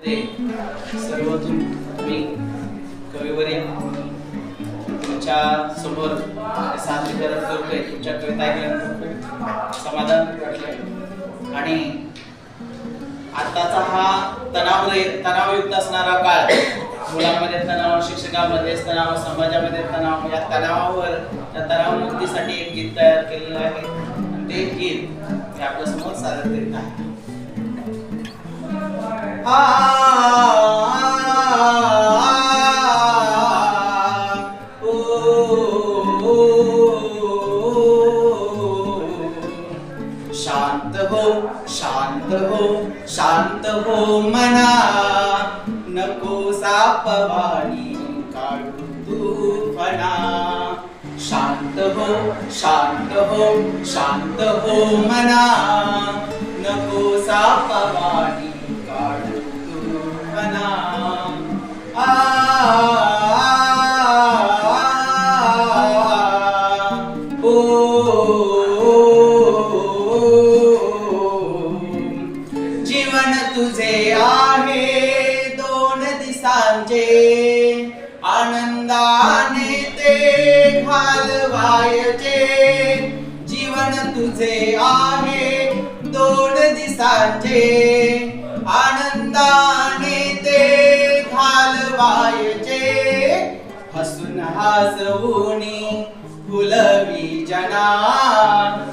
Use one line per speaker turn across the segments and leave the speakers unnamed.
सर्वातून मी कविवरी तुमच्यासमोर सादरीकरण करतोय तुमच्या कविता ऐकल्यानंतर समाधान आणि आताचा हा तणाव तणावयुक्त असणारा काळ मुलांमध्ये तणाव शिक्षकांमध्ये तणाव समाजामध्ये तणाव या तणावावर तणाव तणावमुक्तीसाठी एक गीत तयार केलेलं आहे. ते गीत मी आपल्यासमोर सादर करीत आहे. शांत हो शांत हो शांत हो मना. नको सापवाणी काढू तू फणा शांत हो शांत हो शांत हो मना. नको सापवाणी संतांचे आनंदाने ते घालवायचे. जीवन तुझे आहे दोन दिसांचे. आनंदाने ते घालवायचे. हसून हसवूनी फुलवी जना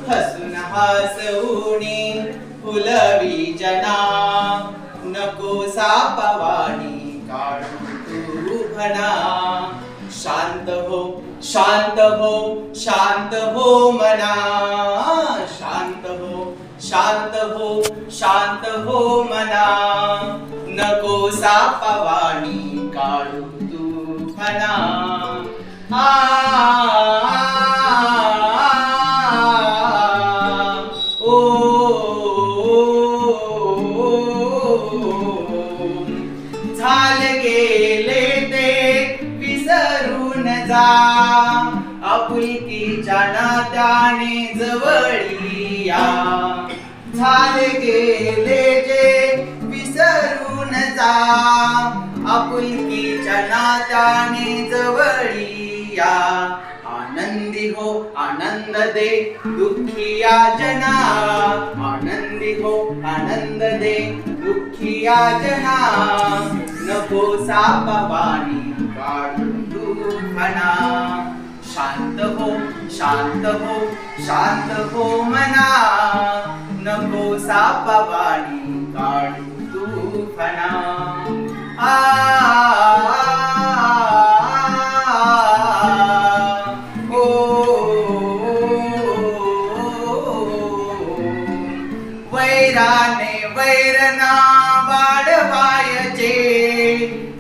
हसून हसवूनी फुलवी जना नको सापवाणी मना शांत हो शांत हो शांत हो मना। शांत हो शांत हो शांत हो मना। नको सापवाणी काढू तू म्हणा आ आपुलकीच्या त्याने जवळिया. झाले गेले जे विसरून जा. आपुलकीच्या नात्याने जवळी जवळिया. आनंदी हो आनंद दे दुःखिया जना. आनंदी हो आनंद दे दुःखिया जना. नको सापवाणी काढून तू म्हणा शांत हो शांत हो शांत हो मना नको सापवाणी काढू तू फना आ वैराने वैरना वाढवायचे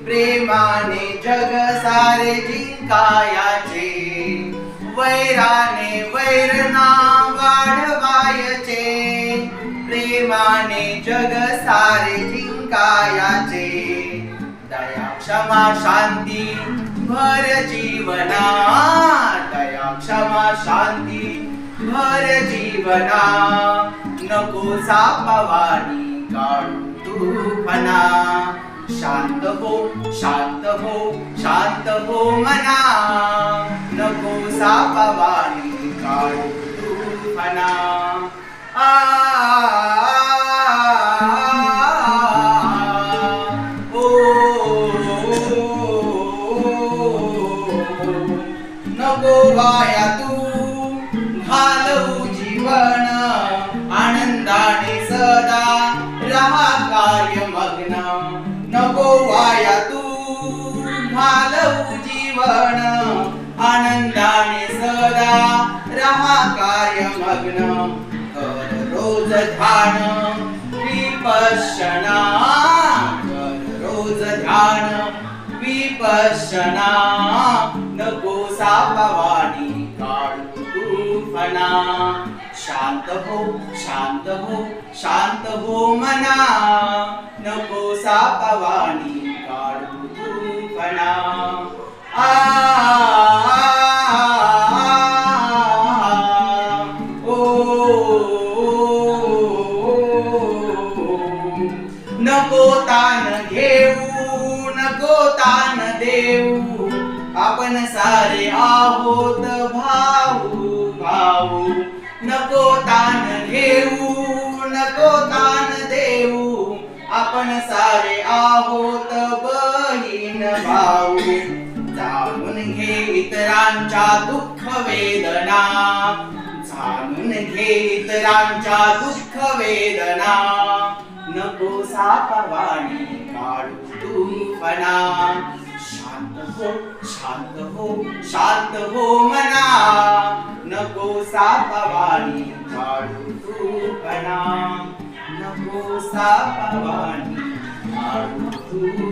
प्रेमाने जग सारे जिंकायाचे वैराने वैरना वाढवायचे प्रेमाने जग सारे जिंकायाचे दया क्षमा शांती भर जीवना दया क्षमा शांती भर जीवना नको सापवाणी काढू तू फना शांत हो शांत हो शांत हो मना नको नको वाया तू. घालवू जीवन आनंदाने सदा. रहा कार्य मग्न. नको वाया तू. घालवू जीवन आनंदाने सदा. रहा कार्य मग्न. कर रोज ध्यान. विपश्यना. कर रोज ध्यान. विपश्यना. शांत हो शांत हो शांत हो मना नको सापवाणी काढू तू पणा नको तान घेऊ नको तान देऊ आपण सारे आहोत आहोत बहीण भाऊ जाणून घे इतरांच्या दुःख वेदना. जाणून घे इतरांच्या दुःख वेदना. नको सापवाणी काढू तूफना शांत हो शांत हो शांत हो मना. नको सापवाणी काढू तूफना नको सापवाणी 아름다운